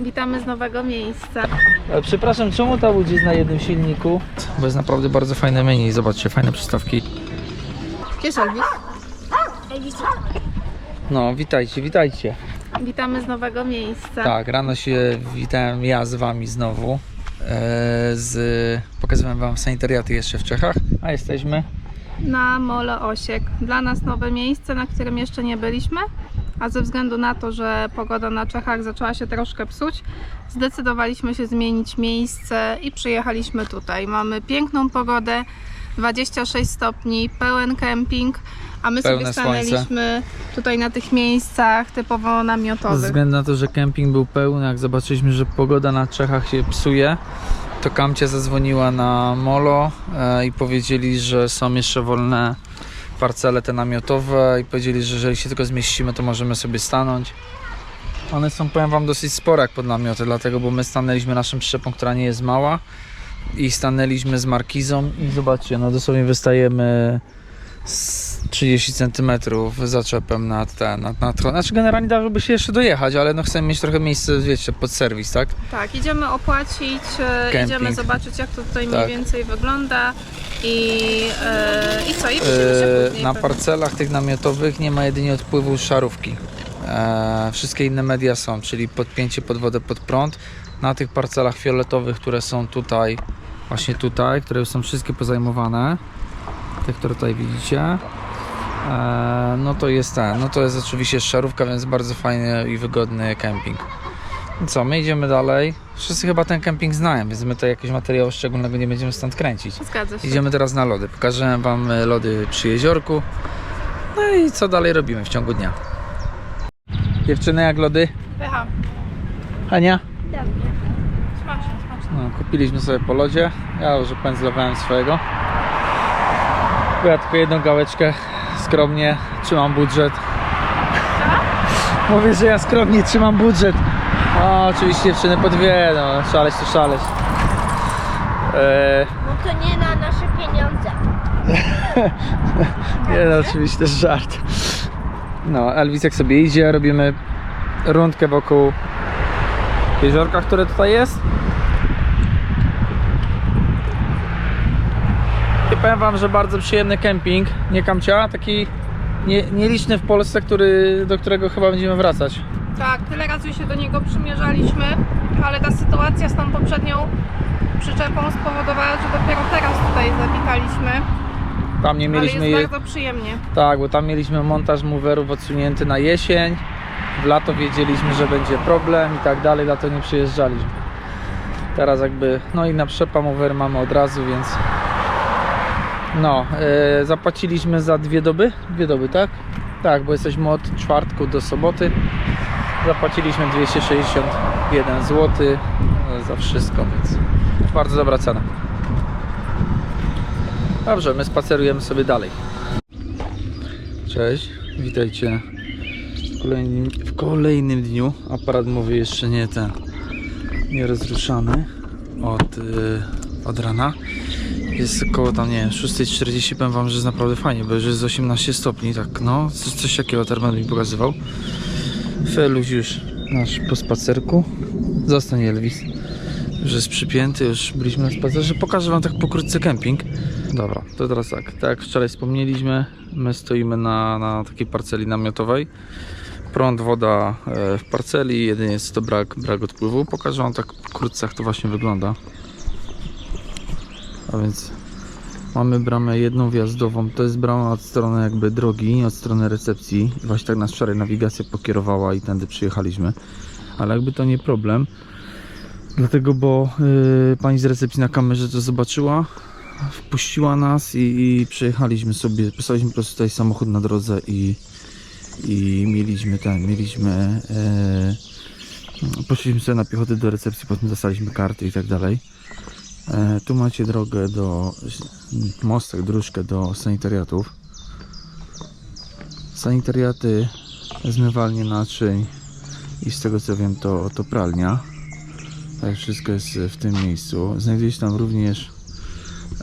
Witamy z nowego miejsca. E, Przepraszam, czemu ta łódź jest na jednym silniku? Bo jest naprawdę bardzo fajne menu. Zobaczcie, fajne przystawki. Gdzie jest Elvis? No, witajcie, witajcie. Witamy z nowego miejsca. Tak, rano się witałem ja z wami znowu. E, z... Pokazywałem wam sanitariaty jeszcze w Czechach, a jesteśmy Na Mole Osiek. Dla nas nowe miejsce, na którym jeszcze nie byliśmy, a ze względu na to, że pogoda na Czechach zaczęła się troszkę psuć, zdecydowaliśmy się zmienić miejsce i przyjechaliśmy tutaj. Mamy piękną pogodę, 26 stopni, pełen kemping, a my Pełne sobie stanęliśmy tutaj na tych miejscach typowo Ze namiotowych. względu na to, że kemping był pełny, jak zobaczyliśmy, że pogoda na Czechach się psuje, to Kamcia zadzwoniła na Molo e, i powiedzieli, że są jeszcze wolne parcele te namiotowe i powiedzieli, że jeżeli się tylko zmieścimy, to możemy sobie stanąć. One są, powiem Wam, dosyć spore jak pod namioty, dlatego, bo my stanęliśmy naszą przyczepą, która nie jest mała i stanęliśmy z markizą i zobaczcie, no dosłownie wystajemy z 30 cm zaczepem nad ten, nad, nad, znaczy generalnie dałoby się jeszcze dojechać, ale no chcemy mieć trochę miejsce, wiecie, pod serwis, tak? Tak, idziemy opłacić, e, Camping. idziemy zobaczyć jak to tutaj Tak. mniej więcej wygląda i, e, i co, i widzimy się E, później. na pewnie. parcelach tych namiotowych nie ma jedynie odpływu szarówki. E, wszystkie inne media są, czyli podpięcie pod wodę, pod prąd. Na tych parcelach fioletowych, które są tutaj, właśnie tutaj, które już są wszystkie pozajmowane, te, które tutaj widzicie, e, no to jest ten, no to jest oczywiście szarówka, więc bardzo fajny i wygodny kemping. Co, my idziemy dalej. Wszyscy chyba ten kemping znają, więc my tutaj jakiegoś materiału szczególnego nie będziemy stąd kręcić. Zgadza się. Idziemy teraz na lody. Pokażę Wam e, lody przy jeziorku. No i co dalej robimy w ciągu dnia. Dziewczyny, jak lody? Pycha. Ania? Dobrze. Smaczne, smaczne. No, kupiliśmy sobie po lodzie. Ja już opędzlowałem swojego. Ja tylko jedną gałeczkę skromnie trzymam budżet. Mówię, że ja skromnie trzymam budżet. O, oczywiście dziewczyny po dwie, no szaleć to szaleć. Eee, No to nie na nasze pieniądze. Nie no, oczywiście to jest żart. No, Elvis jak sobie idzie, robimy rundkę wokół jeziorka, które tutaj jest. Powiem wam, że bardzo przyjemny kemping, nie kamcia, taki nie, nieliczny w Polsce, który, do którego chyba będziemy wracać. Tak, tyle razy się do niego przymierzaliśmy, ale ta sytuacja z tą poprzednią przyczepą spowodowała, że dopiero teraz tutaj zawitaliśmy. Tam nie Ale mieliśmy jest je, bardzo przyjemnie. Tak, bo tam mieliśmy montaż moverów odsunięty na jesień. W lato wiedzieliśmy, że będzie problem i tak dalej, lato nie przyjeżdżaliśmy. Teraz jakby, no i na przepa mover mamy od razu, więc no, e, zapłaciliśmy za dwie doby, dwie doby, tak? Tak, bo jesteśmy od czwartku do soboty. Zapłaciliśmy 261 zł e, za wszystko, więc bardzo dobra cena. Dobrze, my spacerujemy sobie dalej. Cześć, witajcie w kolejnym, w kolejnym dniu. Aparat mówi jeszcze nie ten, nie rozruszany od, y, od rana. Jest około tam, nie wiem, 6.40. Powiem wam, że jest naprawdę fajnie, bo już jest 18 stopni, tak no, coś, coś takiego termometr mi pokazywał. Feluś już nasz po spacerku. Zostań Elvis. Już jest przypięty, już byliśmy na spacerze. Pokażę wam tak pokrótce kemping. Dobra, to teraz tak. Tak jak wczoraj wspomnieliśmy, my stoimy na, na takiej parceli namiotowej. Prąd, woda e, w parceli, jedynie jest to brak, brak odpływu. Pokażę wam tak pokrótce jak to właśnie wygląda. A więc mamy bramę jedną wjazdową. To jest brama od strony jakby drogi, od strony recepcji. Właśnie tak nas wczoraj nawigacja pokierowała i tędy przyjechaliśmy. Ale jakby to nie problem. Dlatego, bo y, pani z recepcji na kamerze to zobaczyła, wpuściła nas i, i przyjechaliśmy sobie, postawiliśmy po prostu tutaj samochód na drodze i, i mieliśmy ten, mieliśmy, e, poszliśmy sobie na piechotę do recepcji, potem dostaliśmy karty i tak dalej. E, tu macie drogę do, mostek, dróżkę do sanitariatów. Sanitariaty, zmywalnie naczyń i z tego co wiem to, to pralnia. Tak, wszystko jest w tym miejscu. Znajduje się tam również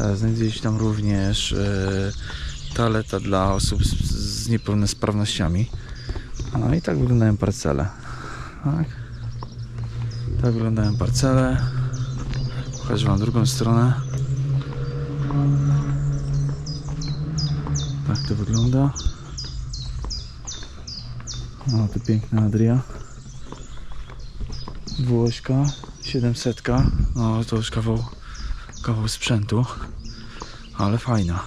e, znajduje się tam również toaleta dla osób z, z niepełnosprawnościami. No i tak wyglądają parcele. Tak. Tak wyglądają parcele. Pokażę Wam drugą stronę. Tak to wygląda. O, tu piękna Adria. Włośka 700. No, to już kawał, kawał sprzętu, ale fajna.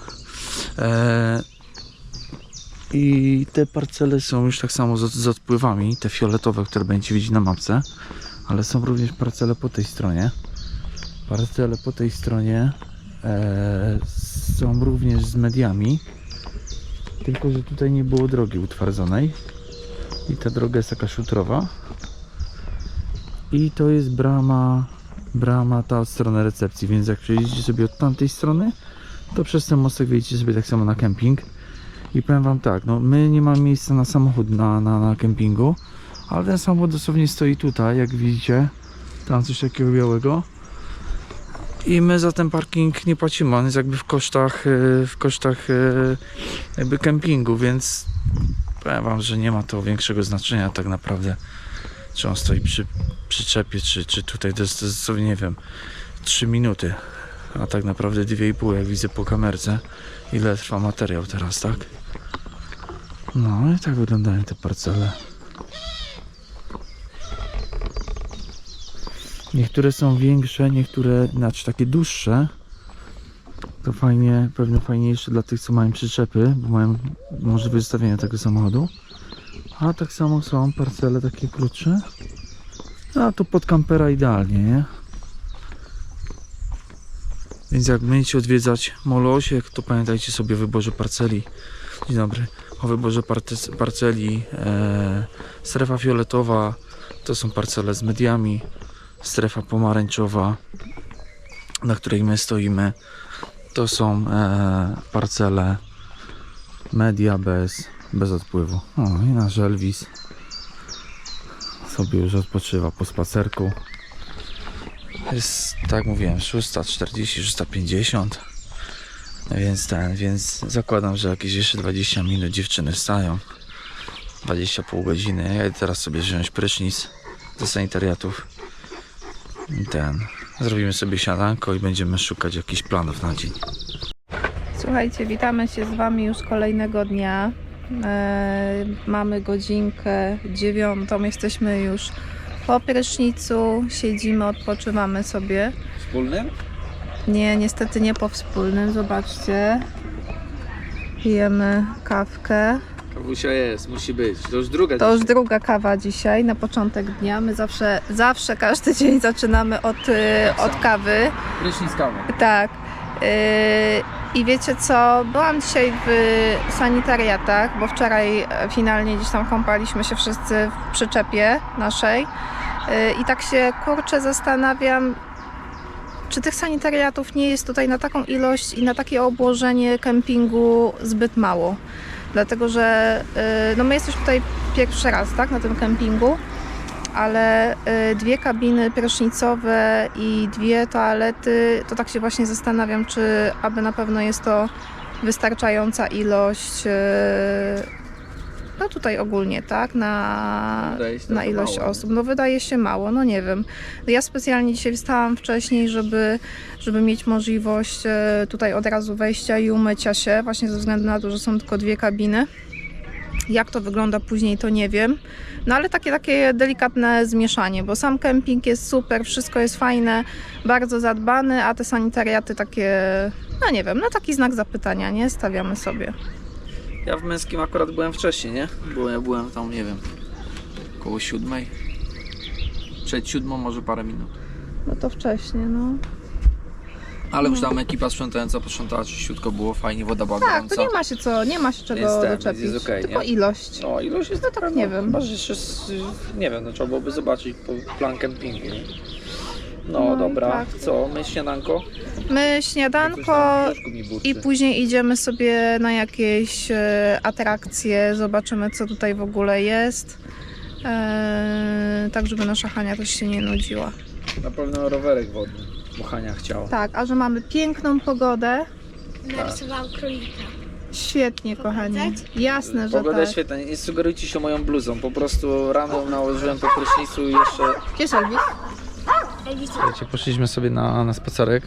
Eee, I te parcele są już tak samo z, z odpływami, te fioletowe, które będziecie widzieć na mapce, ale są również parcele po tej stronie. Parcele po tej stronie e, są również z mediami, tylko że tutaj nie było drogi utwardzonej. I ta droga jest taka szutrowa. I to jest brama brama ta od strony recepcji, więc jak przejdziecie sobie od tamtej strony to przez ten mostek wyjdziecie sobie tak samo na kemping. I powiem wam tak, no my nie mamy miejsca na samochód na, na, na kempingu ale ten samochód dosłownie stoi tutaj, jak widzicie. Tam coś takiego białego i my za ten parking nie płacimy, on jest jakby w kosztach e, w kosztach e, jakby kempingu, więc powiem wam, że nie ma to większego znaczenia tak naprawdę czy on stoi przy przyczepie, czy, czy tutaj to jest, to jest nie wiem 3 minuty a tak naprawdę 2,5 jak widzę po kamerce ile trwa materiał teraz, tak? No i tak wyglądają te parcele Niektóre są większe, niektóre znaczy takie dłuższe. To fajnie, pewnie fajniejsze dla tych, co mają przyczepy, bo mają możliwość zostawienia tego samochodu. A tak samo są parcele takie krótsze. A to pod kampera idealnie, nie? Więc jak będziecie odwiedzać Molo Osiek, to pamiętajcie sobie o wyborze parceli. Dzień dobry. O wyborze parceli. E, strefa fioletowa to są parcele z mediami strefa pomarańczowa, na której my stoimy, to są e, parcele media bez, bez odpływu. O, i nasz Elvis sobie już odpoczywa po spacerku. Jest, tak mówiłem, 6.40, 6.50. Więc ten, więc zakładam, że jakieś jeszcze 20 minut dziewczyny wstają. 20 pół godziny. Ja teraz sobie wziąć prysznic do sanitariatów. I ten. Zrobimy sobie siadanko i będziemy szukać jakichś planów na dzień. Słuchajcie, witamy się z Wami już kolejnego dnia. E, mamy godzinkę dziewiątą, jesteśmy już po prysznicu, siedzimy, odpoczywamy sobie. Wspólnym? Nie, niestety nie po wspólnym, zobaczcie. Pijemy kawkę. Kawusia jest, musi być. To już druga To już druga kawa dzisiaj, na początek dnia. My zawsze, zawsze każdy dzień zaczynamy od, y, od kawy. Prysznic kawy. Tak. Yy, I wiecie co? Byłam dzisiaj w sanitariatach, bo wczoraj e, finalnie gdzieś tam kąpaliśmy się wszyscy w przyczepie naszej. Yy, I tak się kurczę zastanawiam, czy tych sanitariatów nie jest tutaj na taką ilość i na takie obłożenie kempingu zbyt mało. Dlatego, że yy, no my jesteśmy tutaj pierwszy raz, tak, na tym kempingu ale y, dwie kabiny prysznicowe i dwie toalety, to tak się właśnie zastanawiam, czy aby na pewno jest to wystarczająca ilość, y, no tutaj ogólnie, tak, na, na ilość mało. osób. No wydaje się mało, no nie wiem. Ja specjalnie dzisiaj wstałam wcześniej, żeby, żeby mieć możliwość y, tutaj od razu wejścia i umycia się, właśnie ze względu na to, że są tylko dwie kabiny. Jak to wygląda później, to nie wiem. No ale takie, takie delikatne zmieszanie, bo sam kemping jest super, wszystko jest fajne, bardzo zadbany, a te sanitariaty takie, no nie wiem, no taki znak zapytania, nie? Stawiamy sobie. Ja w męskim akurat byłem wcześniej, nie? Bo ja byłem tam, nie wiem, około siódmej. Przed siódmą, może parę minut. No to wcześnie, no. Ale już tam ekipa sprzątająca posprzątała czyściutko, było fajnie, woda była Tak, gorąca. to nie ma się co, nie ma się czego Jest ten, doczepić, jest okej, tylko nie? ilość. No ilość jest No tak nie wiem. Chyba, że jeszcze, z- nie wiem, no trzeba byłoby zobaczyć po plan kempingu, nie? No, No dobra, tak. co, my śniadanko? My śniadanko i później idziemy sobie na jakieś e, atrakcje, zobaczymy co tutaj w ogóle jest. E, tak, żeby nasza Hania też się nie nudziła. Na pewno rowerek wodny, bo Hania chciała. Tak, a że mamy piękną pogodę. Narysowałam królika. Świetnie, kochani. Jasne, że Pogoda tak. jest świetna, nie sugerujcie się moją bluzą, po prostu rano nałożyłem po prysznicu i jeszcze... Gdzie jest Elvis? Słuchajcie, poszliśmy sobie na, na spacerek.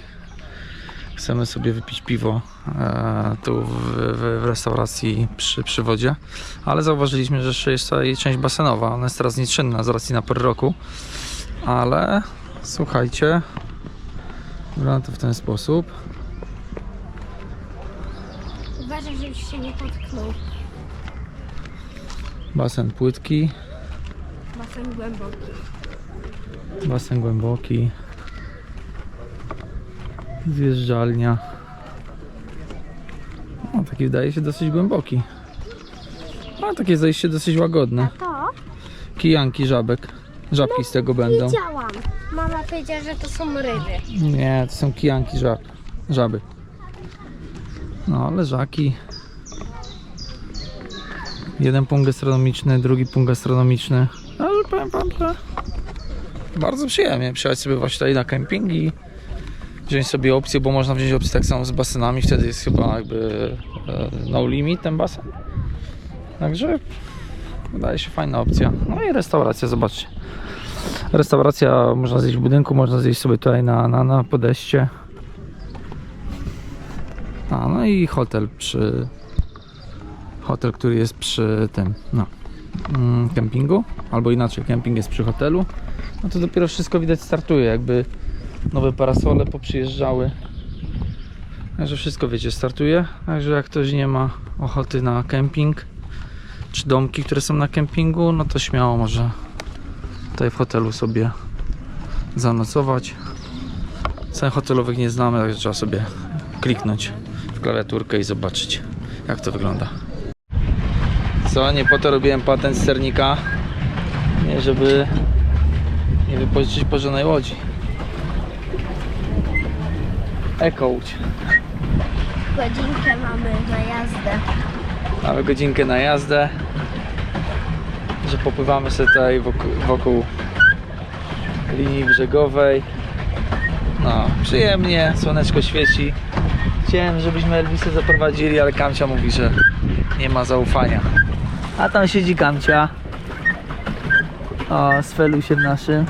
Chcemy sobie wypić piwo e, tu w, w, w restauracji przy, przy wodzie, ale zauważyliśmy, że jeszcze jest tutaj część basenowa. Ona jest teraz nieczynna z racji na pory roku, ale słuchajcie, wygląda to w ten sposób. Uważaj, żebyś się nie potknął. Basen płytki, Basen głęboki. Basen głęboki, zjeżdżalnia. No, taki wydaje się dosyć głęboki. A takie zejście dosyć łagodne. To? Kijanki żabek. Żabki z tego będą. Widziałam. Mama powiedziała, że to są ryby. Nie, to są kijanki żab. Żaby. No, leżaki. Jeden punkt gastronomiczny, drugi punkt gastronomiczny. Ale powiem wam, że bardzo przyjemnie przyjechać sobie właśnie tutaj na kemping i wziąć sobie opcję, bo można wziąć opcję tak samo z basenami, wtedy jest chyba jakby e, no limit ten basen. Także wydaje się fajna opcja. No i restauracja, zobaczcie. Restauracja można zjeść w budynku, można zjeść sobie tutaj na, na, na podejście. A, no i hotel przy. Hotel, który jest przy tym, no, mm, kempingu, albo inaczej, kemping jest przy hotelu. No to dopiero wszystko widać startuje, jakby nowe parasole poprzyjeżdżały. Także wszystko wiecie, startuje. Także jak ktoś nie ma ochoty na kemping, czy domki, które są na kempingu, no to śmiało może tutaj w hotelu sobie zanocować. Cen hotelowych nie znamy, także trzeba sobie kliknąć w klawiaturkę i zobaczyć jak to wygląda. Co, nie po to robiłem patent z sernika, nie żeby nie wypożyczyć porządnej łodzi. Eko-łódź. Godzinkę mamy na jazdę. Mamy godzinkę na jazdę, że popływamy sobie tutaj wokół, wokół linii brzegowej. No, przyjemnie, słoneczko świeci. Chciałem, żebyśmy Elvisę zaprowadzili, ale Kamcia mówi, że nie ma zaufania. A tam siedzi Kamcia. O, z Felusiem naszym.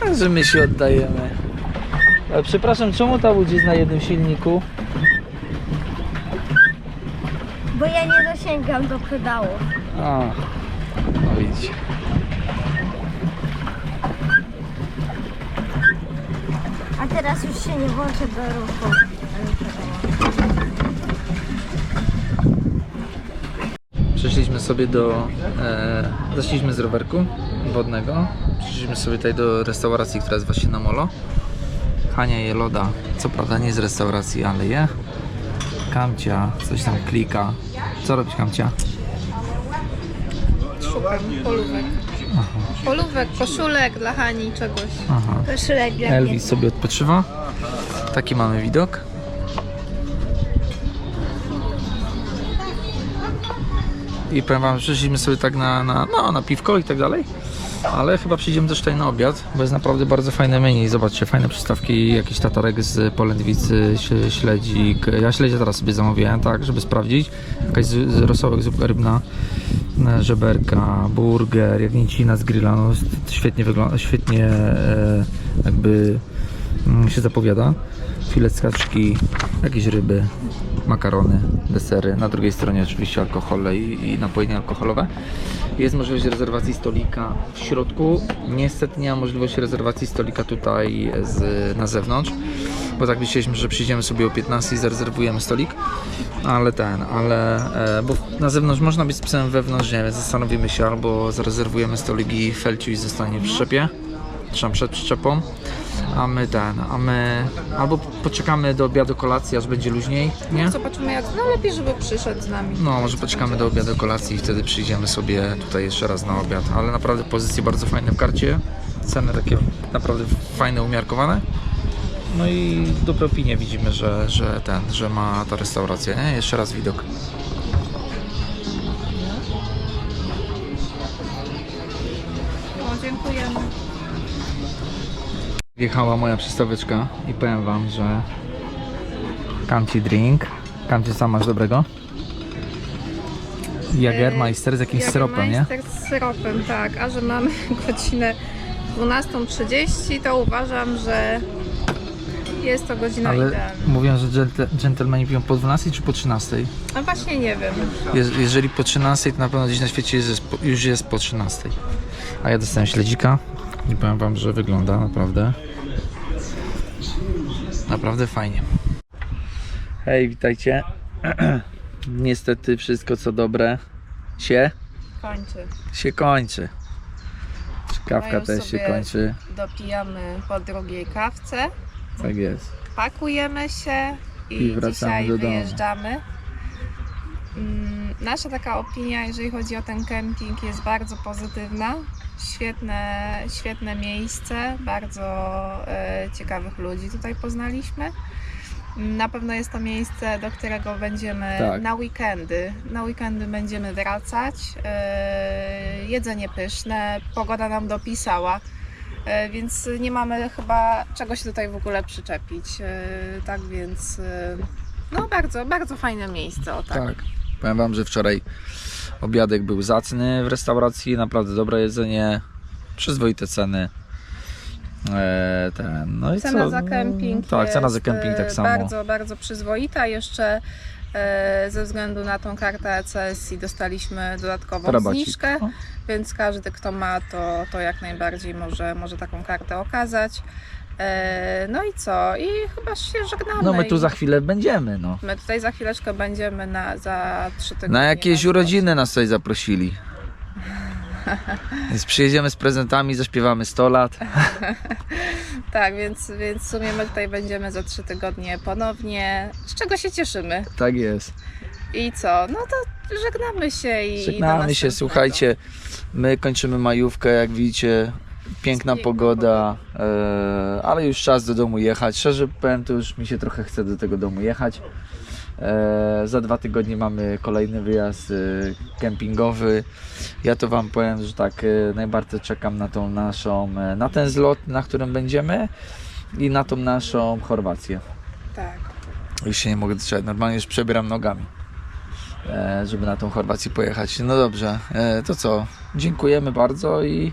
Także my się oddajemy. Ale przepraszam, czemu ta łódź jest na jednym silniku? Bo ja nie dosięgam do pedału. A, no widzicie. A teraz już się nie włączę do ruchu. Przeszliśmy sobie do. E, zeszliśmy z rowerku wodnego. Przeszliśmy sobie tutaj do restauracji, która jest właśnie na molo. Hania je loda. Co prawda nie z restauracji, ale je. Kamcia coś tam klika. Co robisz Kamcia? Szukam polówek. Polówek, koszulek dla Hani, czegoś. Aha. Koszulek dla. Elvis sobie odpoczywa. Taki mamy widok. I powiem wam, przyszliśmy sobie tak na, na, no, na piwko i tak dalej. Ale chyba przyjdziemy też tutaj na obiad, bo jest naprawdę bardzo fajne menu. Zobaczcie, fajne przystawki, jakiś tatarek z polędwicy, śledzik. Ja śledzia teraz sobie zamówiłem, tak, żeby sprawdzić. Jakaś z, z rosołek, zupka rybna, e, żeberka, burger, jagnięcina z grilla. No, świetnie wygląda, świetnie e, jakby się zapowiada. Filet z jakieś ryby, makarony, desery. Na drugiej stronie oczywiście alkohole i, i napoje alkoholowe. Jest możliwość rezerwacji stolika w środku. Niestety nie ma możliwości rezerwacji stolika tutaj z, na zewnątrz, bo tak myśleliśmy, że przyjdziemy sobie o 15 i zarezerwujemy stolik, ale ten, ale e, bo na zewnątrz można być z psem, wewnątrz nie, więc zastanowimy się albo zarezerwujemy stolik i Felciuś zostanie w przyczepie, czy przed przyczepą, a my ten, a my albo poczekamy do obiadu kolacji, aż będzie luźniej, nie? Zobaczymy jak, no lepiej, żeby przyszedł z nami. No, może poczekamy do obiadu kolacji i wtedy przyjdziemy sobie tutaj jeszcze raz na obiad. Ale naprawdę pozycje bardzo fajne w karcie. Ceny takie naprawdę fajne, umiarkowane. No i dobre opinie widzimy, że, że ten, że ma ta restauracja. Nie? Jeszcze raz widok. Wjechała moja przystaweczka i powiem wam, że Kamci drink. Kamci sam masz dobrego? Jagermeister z jakimś syropem, nie? Jagermeister z syropem, tak. A że mamy godzinę 12.30 to uważam, że jest to godzina Ale idealna. mówią, że dżentel- dżentelmeni piją po 12 czy po 13? No właśnie nie wiem. Je- jeżeli po 13, to na pewno gdzieś na świecie jest, już jest po 13. A ja dostałem śledzika i powiem wam, że wygląda naprawdę naprawdę fajnie. Hej, witajcie. Niestety wszystko co dobre się Kończy. się kończy. Kawka Mają też się kończy. Dopijamy po drugiej kawce, Tak jest. pakujemy się i, I wracamy dzisiaj do domu. wyjeżdżamy. Mm, Nasza taka opinia, jeżeli chodzi o ten kemping, jest bardzo pozytywna. Świetne, świetne miejsce, bardzo e, ciekawych ludzi tutaj poznaliśmy. Na pewno jest to miejsce, do którego będziemy Tak. na weekendy. Na weekendy będziemy wracać. E, jedzenie pyszne, pogoda nam dopisała. E, Więc nie mamy chyba czego się tutaj w ogóle przyczepić. Tak więc no bardzo, bardzo fajne miejsce. O tak. Tak. Powiem wam, że wczoraj obiadek był zacny w restauracji, naprawdę dobre jedzenie, przyzwoite ceny. Eee, ten, no i Cena co? za kemping. Tak, cena za kemping tak e, samo. Bardzo, bardzo przyzwoita. Jeszcze e, ze względu na tą kartę ECSI dostaliśmy dodatkową Rabacik. zniżkę, więc każdy kto ma to, to jak najbardziej może, może taką kartę okazać. E, No i co? I chyba się żegnamy. No my tu za chwilę będziemy, no. My tutaj za chwileczkę będziemy na, za trzy tygodnie. Na jakieś urodziny nas tutaj zaprosili. Więc przyjedziemy z prezentami, zaśpiewamy 100 lat. Tak, więc, więc w sumie my tutaj będziemy za trzy tygodnie ponownie, z czego się cieszymy. Tak jest. I co? No to żegnamy się i. Żegnamy się, słuchajcie. My kończymy majówkę, jak widzicie. Piękna pogoda, e, ale już czas do domu jechać. Szczerze powiem, to już mi się trochę chce do tego domu jechać. E, za dwa tygodnie mamy kolejny wyjazd e, kempingowy. Ja to Wam powiem, że tak e, najbardziej czekam na tą naszą, e, na ten zlot, na którym będziemy i na tą naszą Chorwację. Tak. Już się nie mogę doczekać, normalnie już przebieram nogami, e, żeby na tą Chorwację pojechać. No dobrze, e, to co? Dziękujemy bardzo i